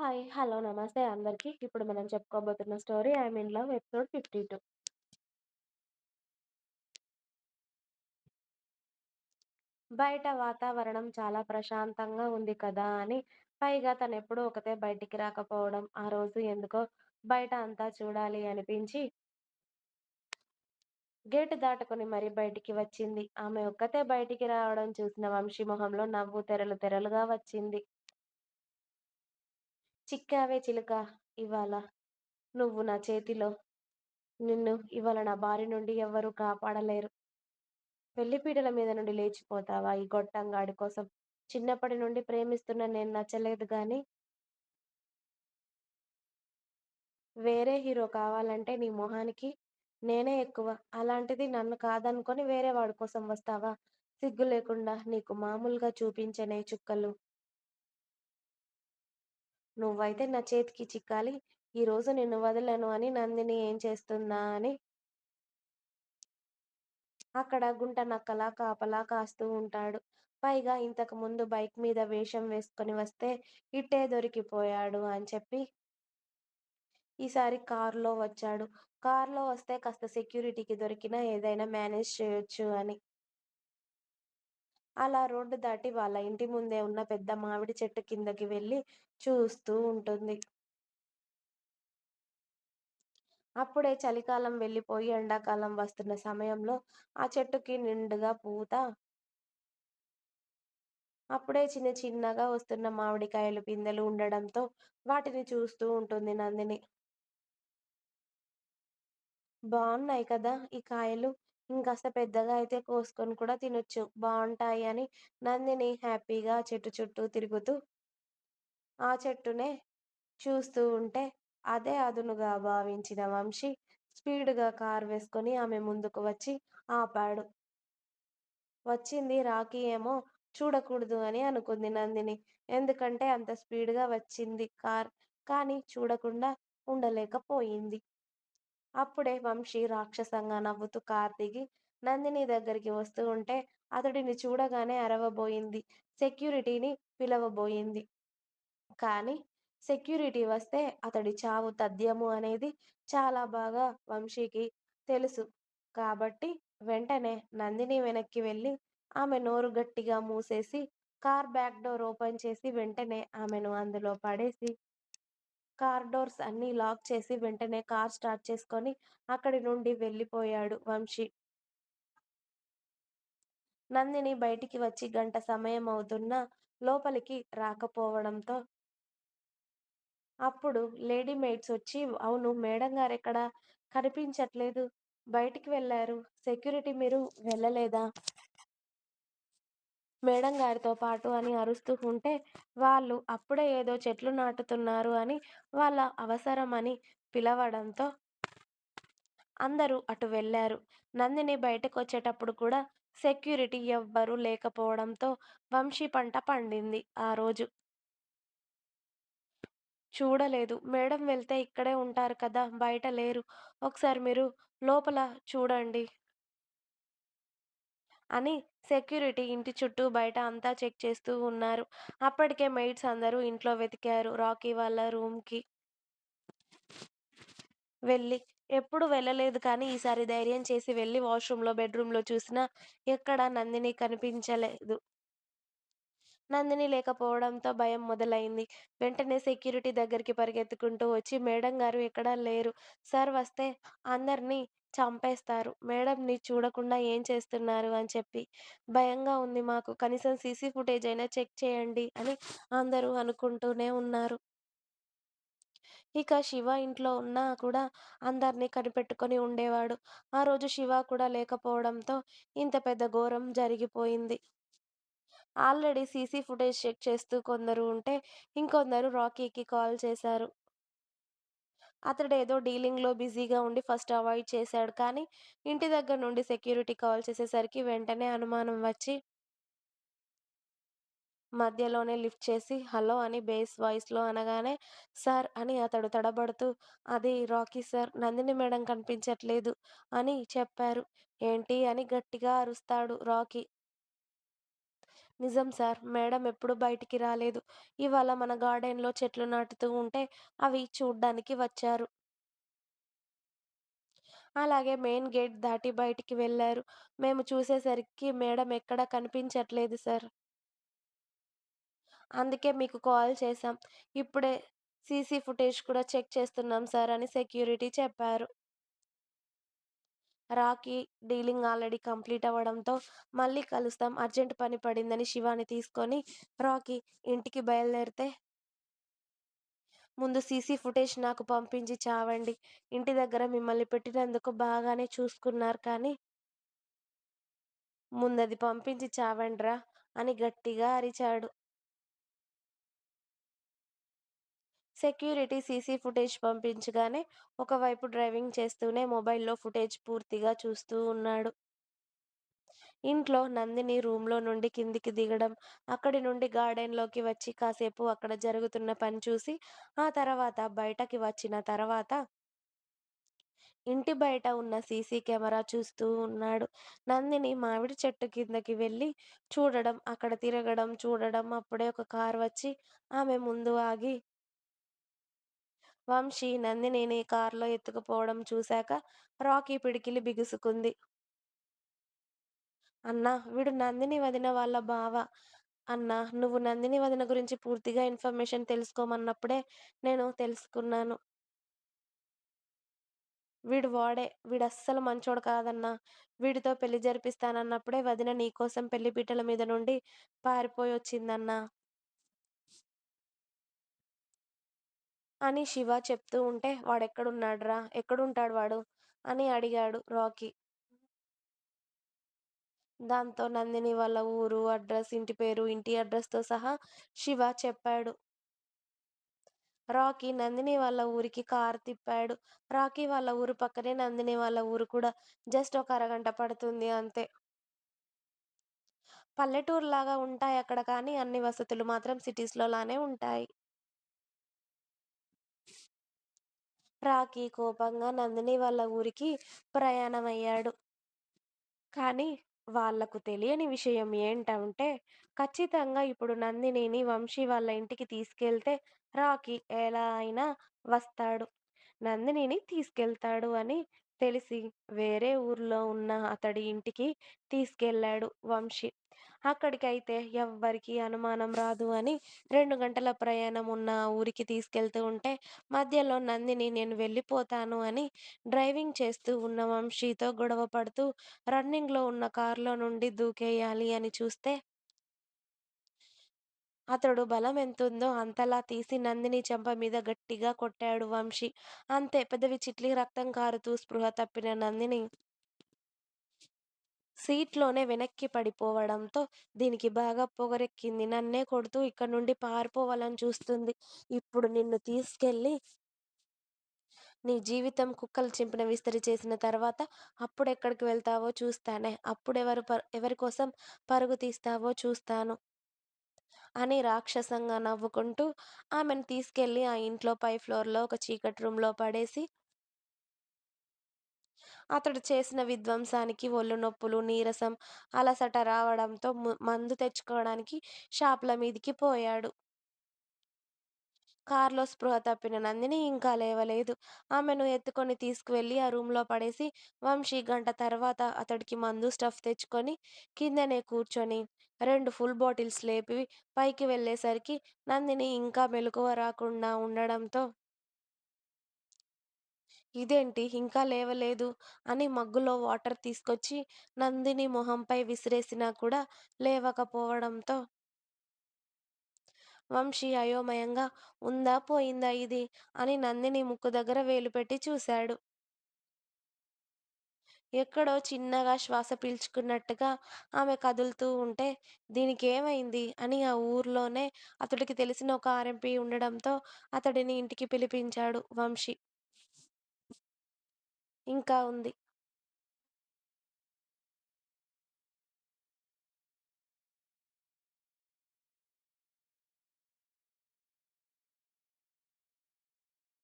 Hi. Hello. నమస్తే అందరికి. ఇప్పుడు మనం చెప్పుకోబోతున్న story I mean love' episode 52. బయట వాతావరణం చాలా ప్రశాంతంగా ఉంది కదా అని, పైగా తనెప్పుడూ ఒకతే బయటికి రాకపోవడం ఆ రోజు ఎందుకో బయట అంతా చూడాలి అనిపించి గేటు దాటుకుని మరి బయటికి వచ్చింది. ఆమె ఒక్కతే బయటికి రావడం చూసిన వంశీ మొహంలో నవ్వు తెరలు తెరలుగా వచ్చింది. చిక్కావే చిలుక ఇవాళ నువ్వు నా చేతిలో. నిన్ను ఇవాళ నా బారి నుండి ఎవ్వరూ కాపాడలేరు. పెళ్ళిపీటల మీద నుండి లేచిపోతావా ఈ గొట్టంగాడి కోసం. చిన్నప్పటి నుండి ప్రేమిస్తున్న నేను నచ్చలేదు కానీ వేరే హీరో కావాలంటే నీ మొహానికి నేనే ఎక్కువ. అలాంటిది నన్ను కాదనుకొని వేరే వాడి కోసం వస్తావా? సిగ్గు లేకుండా నీకు మామూలుగా చూపించనే చుక్కలు. నువ్వైతే నా చేతికి చిక్కాలి. ఈ రోజు నిన్ను వదలను అని నందిని ఏం చేస్తుందా అని అక్కడ గుంట నక్కలా కాపలా కాస్తూ ఉంటాడు. పైగా ఇంతకు ముందు బైక్ మీద వేషం వేసుకొని వస్తే ఇట్టే దొరికిపోయాడు అని చెప్పి ఈసారి కారులో వచ్చాడు. కారులో వస్తే కాస్త సెక్యూరిటీకి దొరికినా ఏదైనా మేనేజ్ చేయొచ్చు అని. అలా రోడ్డు దాటి వాళ్ళ ఇంటి ముందే ఉన్న పెద్ద మామిడి చెట్టు కిందకి వెళ్ళి చూస్తూ ఉంటుంది. అప్పుడే చలికాలం వెళ్ళిపోయి ఎండాకాలం వస్తున్న సమయంలో ఆ చెట్టుకి నిండుగా పూత అప్పుడే చిన్న చిన్నగా వస్తున్న మామిడికాయలు పిందెలు ఉండడంతో వాటిని చూస్తూ ఉంటుంది నందిని. బాగున్నాయి కదా ఈ కాయలు. ఇంకాస్త పెద్దగా అయితే కోసుకొని కూడా తినొచ్చు. బాగుంటాయి అని నందిని హ్యాపీగా చెట్టు చుట్టూ తిరుగుతూ ఆ చెట్టునే చూస్తూ ఉంటే అదే అదునుగా భావించిన వంశీ స్పీడ్గా కార్ వేసుకొని ఆమె ముందుకు వచ్చి ఆపాడు. వచ్చింది రాకీ ఏమో చూడకూడదు అని అనుకుంది నందిని. ఎందుకంటే అంత స్పీడ్గా వచ్చింది కార్. కానీ చూడకుండా ఉండలేకపోయింది. అప్పుడే వంశీ రాక్షసంగా నవ్వుతూ కార్ దిగి నందిని దగ్గరికి వస్తూ ఉంటే అతడిని చూడగానే అరవబోయింది. సెక్యూరిటీని పిలవబోయింది. కానీ సెక్యూరిటీ వస్తే అతడి చావు తథ్యము అనేది చాలా బాగా వంశీకి తెలుసు కాబట్టి వెంటనే నందిని వెనక్కి వెళ్ళి ఆమె నోరు గట్టిగా మూసేసి కార్ బ్యాక్ డోర్ ఓపెన్ చేసి వెంటనే ఆమెను అందులో పడేసి కార్ డోర్స్ అన్నీ లాక్ చేసి వెంటనే కార్ స్టార్ట్ చేసుకొని అక్కడి నుండి వెళ్ళిపోయాడు వంశీ. నందిని బయటికి వచ్చి గంట సమయం అవుతున్నా లోపలికి రాకపోవడంతో అప్పుడు లేడీ మేడ్స్ వచ్చి అవును మేడం గారు ఎక్కడ కనిపించట్లేదు. బయటికి వెళ్ళారు. సెక్యూరిటీ మీరు వెళ్ళలేదా? మేడం గారితో పాటు అని అరుస్తూ ఉంటే వాళ్ళు అప్పుడే ఏదో చెట్లు నాటుతున్నారు అని వాళ్ళ అవసరం అని పిలవడంతో అందరూ అటు వెళ్ళారు. నందిని బయటకొచ్చేటప్పుడు కూడా సెక్యూరిటీ ఎవ్వరూ లేకపోవడంతో వంశీ పంట పండింది ఆ రోజు. చూడలేదు. మేడం వెళ్తే ఇక్కడే ఉంటారు కదా బయట లేరు. ఒకసారి మీరు లోపల చూడండి. అని సెక్యూరిటీ ఇంటి చుట్టూ బయట అంతా చెక్ చేస్తూ ఉన్నారు. అప్పటికే మెయిడ్స్ అందరూ ఇంట్లో వెతికారు. రాకీ వాళ్ళ రూమ్కి వెళ్ళి ఎప్పుడు వెళ్ళలేదు కానీ ఈసారి ధైర్యం చేసి వెళ్ళి వాష్రూమ్లో బెడ్రూమ్లో చూసినా ఎక్కడా నందిని కనిపించలేదు. నందిని లేకపోవడంతో భయం మొదలైంది. వెంటనే సెక్యూరిటీ దగ్గరికి పరిగెత్తుకుంటూ వచ్చి మేడం గారు ఎక్కడా లేరు సార్ వస్తే అందరినీ చంపేస్తారు. మేడంని చూడకుండా ఏం చేస్తున్నారు అని చెప్పి భయంగా ఉంది మాకు. కనీసం సీసీ ఫుటేజ్ అయినా చెక్ చేయండి అని అందరూ అనుకుంటూనే ఉన్నారు. ఇక శివ ఇంట్లో ఉన్నా కూడా అందర్నీ కనిపెట్టుకొని ఉండేవాడు. ఆ రోజు శివ కూడా లేకపోవడంతో ఇంత పెద్ద ఘోరం జరిగిపోయింది. ఆల్రెడీ సీసీ ఫుటేజ్ చెక్ చేస్తూ కొందరు ఉంటే ఇంకొందరు రాకీకి కాల్ చేశారు. అతడు ఏదో డీలింగ్లో బిజీగా ఉండి ఫస్ట్ అవాయిడ్ చేశాడు కానీ ఇంటి దగ్గర నుండి సెక్యూరిటీ కాల్ చేసేసరికి వెంటనే అనుమానం వచ్చి మధ్యలోనే లిఫ్ట్ చేసి హలో అని బేస్ వాయిస్లో అనగానే సార్ అని అతడు తడబడుతూ అది రాకీ సార్ నందిని మేడం కనిపించట్లేదు అని చెప్పారు. ఏంటి అని గట్టిగా అరుస్తాడు రాకీ. నిజం సార్. మేడం ఎప్పుడు బయటికి రాలేదు. ఇవాళ మన గార్డెన్‌లో చెట్లు నాటుతూ ఉంటే అవి చూడ్డానికి వచ్చారు. అలాగే మెయిన్ గేట్ దాటి బయటికి వెళ్ళారు మేము చూసేసరికి మేడం ఎక్కడా కనిపించట్లేదు సార్. అందుకే మీకు కాల్ చేశాం. ఇప్పుడే సీసీ ఫుటేజ్ కూడా చెక్ చేస్తున్నాం సార్ అని సెక్యూరిటీ చెప్పారు. రాకీ డీలింగ్ ఆల్రెడీ కంప్లీట్ అవ్వడంతో మళ్ళీ కలుస్తాం. అర్జెంట్ పని పడిందని శివాని తీసుకొని రాకీ ఇంటికి బయలుదేరితే ముందు సీసీ ఫుటేజ్ నాకు పంపించి చావండి. ఇంటి దగ్గర మిమ్మల్ని పెట్టినందుకు బాగానే చూసుకున్నారు కానీ ముందది పంపించి చావండ్రా అని గట్టిగా అరిచాడు. సెక్యూరిటీ సీసీ ఫుటేజ్ పంపించగానే ఒకవైపు డ్రైవింగ్ చేస్తూనే మొబైల్‌లో ఫుటేజ్ పూర్తిగా చూస్తూ ఉన్నాడు. ఇంట్లో నందిని రూమ్‌లో నుండి కిందికి దిగడం, అక్కడి నుండి గార్డెన్‌లోకి వచ్చి కాసేపు అక్కడ జరుగుతున్న పని చూసి, ఆ తర్వాత బయటకి వచ్చిన తర్వాత ఇంటి బయట ఉన్న సీసీ కెమెరా చూస్తూ ఉన్నాడు. నందిని మామిడి చెట్టు కిందకి వెళ్ళి చూడడం, అక్కడ తిరగడం, చూడడం అప్పుడే ఒక కార్ వచ్చి ఆమె ముందు ఆగి వంశీ నందినిని కారులో ఎత్తుకుపోవడం చూశాక రాకీ పిడికిలి బిగుసుకుంది. అన్నా వీడు నందిని వదిన వాళ్ళ బావ. అన్నా నువ్వు నందిని వదిన గురించి పూర్తిగా ఇన్ఫర్మేషన్ తెలుసుకోమన్నప్పుడే నేను తెలుసుకున్నాను. వీడు వాడే. వీడు అస్సలు మంచోడు కాదన్నా. వీడితో పెళ్ళి జరిపిస్తానన్నప్పుడే వదిన నీకోసం పెళ్ళిపీటల మీద నుండి పారిపోయి వచ్చిందన్నా అని శివ చెప్తూ ఉంటే వాడెక్కడున్నాడ్రా? ఎక్కడుంటాడు వాడు? అని అడిగాడు రాకీ. దాంతో నందిని వాళ్ళ ఊరు, అడ్రస్, ఇంటి పేరు, ఇంటి అడ్రస్‌తో సహా శివ చెప్పాడు. రాకీ నందిని వాళ్ళ ఊరికి కారు తిప్పాడు. రాకీ వాళ్ళ ఊరు పక్కనే నందిని వాళ్ళ ఊరు కూడా. జస్ట్ ఒక అరగంట పడుతుంది అంతే. పల్లెటూరు లాగా ఉంటాయి అక్కడ కానీ అన్ని వసతులు మాత్రం సిటీస్‌లో లానే ఉంటాయి. రాకీ కోపంగా నందిని వాళ్ళ ఊరికి ప్రయాణమయ్యాడు. కానీ వాళ్ళకు తెలియని విషయం ఏంటంటే ఖచ్చితంగా ఇప్పుడు నందినిని వంశీ వాళ్ళ ఇంటికి తీసుకెళ్తే రాకీ ఎలా అయినా వస్తాడు. నందినిని తీసుకెళ్తాడు అని తెలిసి వేరే ఊర్లో ఉన్న అతడి ఇంటికి తీసుకెళ్ళాడు వంశీ. అక్కడికైతే ఎవ్వరికీ అనుమానం రాదు అని రెండు గంటల ప్రయాణం ఉన్న ఊరికి తీసుకెళ్తూ ఉంటే మధ్యలో నందిని నేను వెళ్ళిపోతాను అని డ్రైవింగ్ చేస్తూ ఉన్న వంశీతో గొడవ పడుతూ రన్నింగ్‌లో ఉన్న కారులో నుండి దూకేయాలి అని చూస్తే అతడు బలం ఎంతుందో అంతలా తీసి నందిని చెంప మీద గట్టిగా కొట్టాడు వంశీ. అంతే పెదవి చిట్లి రక్తం కారుతూ స్పృహ తప్పిన నందిని సీట్‌లోనే వెనక్కి పడిపోవడంతో దీనికి బాగా పొగరెక్కింది. నన్నే కొడుతూ ఇక్కడి నుండి పారిపోవాలని చూస్తుంది. ఇప్పుడు నిన్ను తీసుకెళ్ళి నీ జీవితం కుక్కలు చింపిన విస్తరి చేసిన తర్వాత అప్పుడు ఎక్కడికి వెళ్తావో చూస్తానే. అప్పుడు ఎవరు ఎవరి కోసం పరుగు తీస్తావో చూస్తాను. అని రాక్షసంగా నవ్వుకుంటూ ఆమెను తీసుకెళ్ళి ఆ ఇంట్లో పై ఫ్లోర్‌లో ఒక చీకటి రూమ్‌లో పడేసి అతడు చేసిన విధ్వంసానికి ఒళ్ళు నొప్పులు, నీరసం, అలసట రావడంతో మందు తెచ్చుకోవడానికి షాపుల మీదికి పోయాడు. కార్‌లో స్పృహ తప్పిన నందిని ఇంకా లేవలేదు. ఆమెను ఎత్తుకొని తీసుకువెళ్ళి ఆ రూమ్‌లో పడేసి వంశీ గంట తర్వాత అతడికి మందు స్టఫ్ తెచ్చుకొని కిందనే కూర్చొని రెండు ఫుల్ బాటిల్స్ లేపి పైకి వెళ్ళేసరికి నందిని ఇంకా మెలకువ రాకుండా ఉండడంతో ఇదేంటి? ఇంకా లేవలేదు అని మగ్గులో వాటర్ తీసుకొచ్చి నందిని మొహంపై విసిరేసినా కూడా లేవకపోవడంతో వంశీ అయోమయంగా ఉందా? పోయిందా ఇది? అని నందిని ముక్కు దగ్గర వేలు పెట్టి చూశాడు. ఎక్కడో చిన్నగా శ్వాస పీల్చుకున్నట్టుగా ఆమె కదులుతూ ఉంటే దీనికేమైంది అని ఆ ఊర్లోనే అతడికి తెలిసిన ఒక ఆర్ఎంపీ ఉండడంతో అతడిని ఇంటికి పిలిపించాడు వంశీ. ఇంకా ఉంది.